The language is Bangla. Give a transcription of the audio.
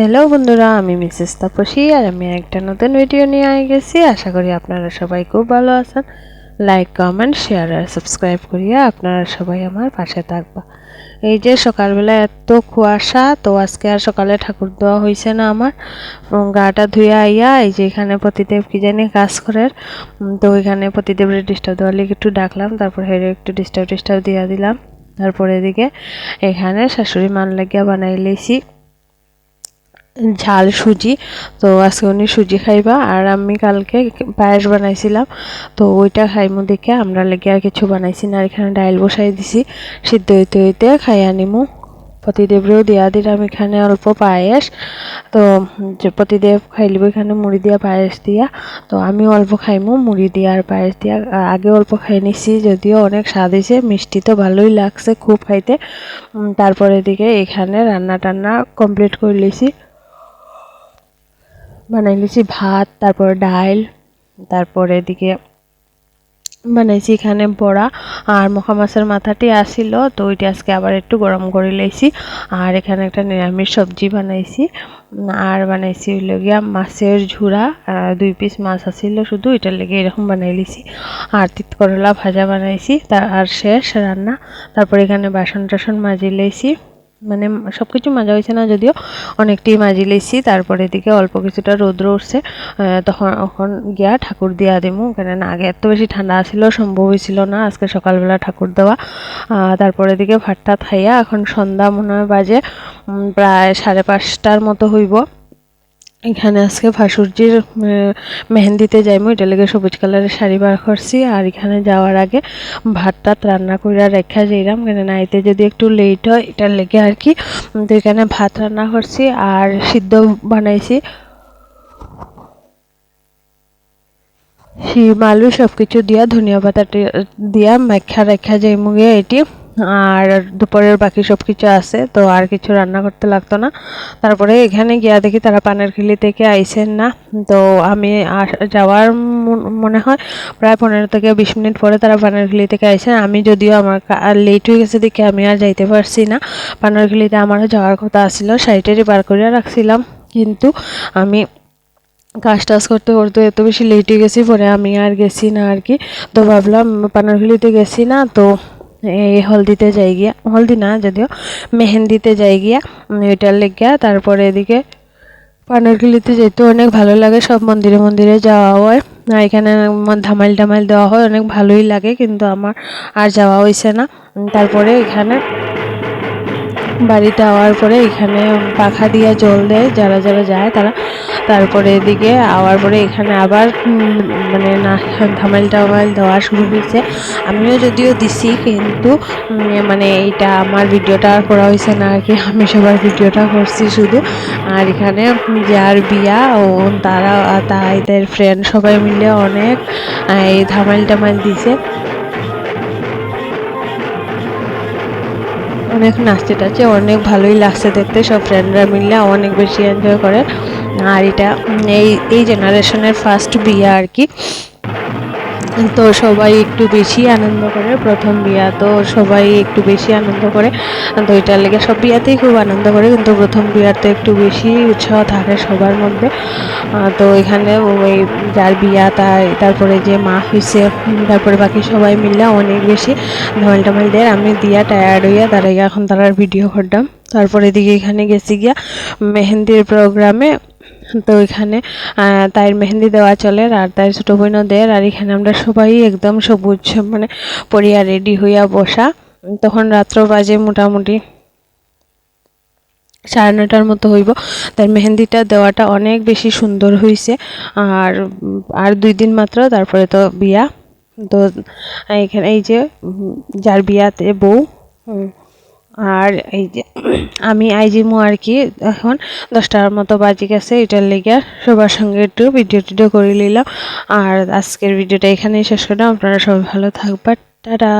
হ্যালো বন্ধুরা, আমি মিসেস তাপসী আর আমি একটা নতুন ভিডিও নিয়ে আই গেছি। আশা করি আপনারা সবাই খুব ভালো আছেন। লাইক কমেন্ট শেয়ার আর সাবস্ক্রাইব করিয়া আপনারা সবাই আমার পাশে থাকবা। এই যে সকালবেলা এত কুয়াশা, তো আজকে আর সকালে ঠাকুর দেওয়া হয়েছে না আমার। গাটা ধুয়ে আইয়া এই যে এখানে প্রতিদেব কি জানি কাজ করে তো ওইখানে প্রতিদেবের ডিস্টার্ব দেওয়ার লিগে একটু ডাকলাম, তারপর হেরে একটু ডিস্টার্ব টিস্টার্ব দিয়া দিলাম। তারপরে এদিকে এখানে শাশুড়ি মান লাগিয়া বানাই লইছি। ঝাল সুজি। তো আজকে উনি সুজি খাইবা। আর আমি কালকে পায়েস বানাইছিলাম। তো ওইটা খাইমু দেখে আমরা লেগে আর কিছু বানাইছি না। এখানে ডাইল বসাই দিছি। সিদ্ধ হইতে হইতে খাই আনিমু পতিদেবরেও দিয়া দিলাম এখানে অল্প পায়েস। তো পতিদেব খাইলিব এখানে মুড়ি দিয়া, পায়েস দিয়া। তো আমি অল্প খাইমু মুড়ি দিয়া আর পায়েস দিয়া। আগে অল্প খাই নিছি, যদিও অনেক স্বাদ হয়েছে। মিষ্টি তো ভালোই লাগছে খুব খাইতে। তারপরে দিকে এখানে রান্না টান্না কমপ্লিট করে লিছি বানাই লিছি ভাত, তারপর ডাইল, তারপরে এদিকে বানাইছি এখানে বড়া আর মখা মাছের মাথাটি আসিল, তো ওইটা আজকে আবার একটু গরম করে লাইছি। আর এখানে একটা নিরামিষ সবজি বানাইছি। আর বানাইছি হইল গিয়া মাছের ঝুড়া দুই পিস মাছ আসিল শুধু, এটার লেগে এরকম বানাই লিছি আর তিত করলা ভাজা বানাইছি, তার আর শেষ রান্না। তারপর এখানে বাসন টাসন মাজি লাইছি। মানে সব কিছু মাজা হয়েছে না, যদিও অনেকটাই মাজি লেছি, তারপরে দিকে অল্প কিছুটা রৌদ্র উঠছে তখন এখন গিয়া ঠাকুর দিয়া দিমু, কেননা আগে এত বেশি ঠান্ডা ছিল, সম্ভব হয়েছিল না, আজকে সকালবেলা ঠাকুর দেওয়া তারপরে এদিকে ভাতটা খাইয়া এখন সন্ধ্যা মনে হয় বাজে প্রায় সাড়ে পাঁচটার মতো হইব। এখানে আজকে ভাসুরজির মেহেন্দিতে যাইমু। এটা লেগে সবুজ কালারের শাড়ি বার করছি। আর এখানে যাওয়ার আগে ভাত টাত রান্না করে রেখা যাইলাম কেন নাইতে যদি একটু লেট হয়, এটার লেগে আর কি। তো এখানে ভাত রান্না করছি আর সিদ্ধ বানাইছি। শিম, আলু সব কিছু দিয়া, ধনিয়া পাতাটি দিয়া, মেখা রেখা যাই মুগে এটি। আর দুপুরের বাকি সব কিছু আছে, তো আর কিছু রান্না করতে লাগতো না। তারপরে এখানে গিয়া দেখি তারা পানের খিলি থেকে আইসেন না। তো আমি যাওয়ার মনে হয় প্রায় পনেরো থেকে বিশ মিনিট পরে তারা পানের খিলি থেকে আইসেন আমি যদিও আমার লেট হয়ে গেছে দেখে আমি আর যাইতে পারছি না। পানের খিলিতে আমারও যাওয়ার কথা আসছিল সাইডেরই বার করে রাখছিলাম। কিন্তু আমি কাজ টাজ করতে করতে এত বেশি লেট হয়ে গেছি পরে আমি আর গেছি না আর কি তো ভাবলাম পানারগুলিতে গেছি না, তো হলদিতে যাই গিয়া, হলদি না, যদিও মেহেন্দিতে যাই গিয়া ওইটার লেগিয়া তারপরে এদিকে পানারগুলিতে যেতে অনেক ভালো লাগে, সব মন্দিরে মন্দিরে যাওয়া হয়। আর এখানে ধামাইল টামাইল দেওয়া হয়, অনেক ভালোই লাগে, কিন্তু আমার আর যাওয়া হয়েছে না। তারপরে এখানে বাড়িতে আওয়ার পরে এখানে পাখা দিয়ে জল দেয়, যারা যারা যায় তারা। তারপরে এদিকে আওয়ার পরে এখানে আবার মানে না ধামাইল টামাইল দেওয়া শুরু হয়েছে। আমিও যদিও দিছি, কিন্তু মানে এইটা আমার ভিডিওটা করা হয়েছে না আর কি। আমি সবার ভিডিওটা করছি শুধু। আর এখানে যার বিয়া, ও, তারা তাদের ফ্রেন্ড সবাই মিলে অনেক এই ধামাইল টামাইল দিছে। অনেক নাচতে টাচে অনেক ভালোই লাগছে দেখতে। সব ফ্রেন্ডরা মিলে অনেক বেশি এনজয় করে। আর এটা এই এই জেনারেশনের ফার্স্ট বিয়ে আর কি। তো সবাই একটু বেশি আনন্দ করে, প্রথম বিয়া তো সবাই একটু বেশি আনন্দ করে। তো এটার লেগে সব বিয়াতেই খুব আনন্দ করে, কিন্তু প্রথম বিয়াতে একটু বেশি উৎসাহ থাকে সবার মধ্যে। তো এখানে ওই যার বিয়া তার, তারপরে যে মা হয়েছে তারপরে বাকি সবাই মিলে অনেক বেশি ধামাল টামাল দেয়। আমি দিয়া টায়ার্ড হইয়া তারা এখন তারার ভিডিও করতাম। তারপরে এদিকে এখানে গেছি গিয়া মেহেন্দির প্রোগ্রামে তো এখানে তাইর মেহেন্দি দেওয়া চলে আর তার ছোটো বোনও দেয় আর এখানে আমরা সবাই একদম সবুজ মানে পরিয়া রেডি হইয়া বসা। তখন রাত্র বাজে মোটামুটি সাড়ে নটার মতো হইব। তার মেহেন্দিটা দেওয়াটা অনেক বেশি সুন্দর হয়েছে আর আর দুই দিন মাত্র তারপরে তো বিয়া। তো এখানে এই যে যার বিয়াতে বউ আর এই যে আমি আইজিমু আর কি এখন দশটার মতো বাজে গেছে এটার লেগে সবার সঙ্গে একটু ভিডিও টিডিও করে নিলাম। আর আজকের ভিডিওটা এখানেই শেষ করলাম। আপনারা সবাই ভালো থাকবেন টাটা।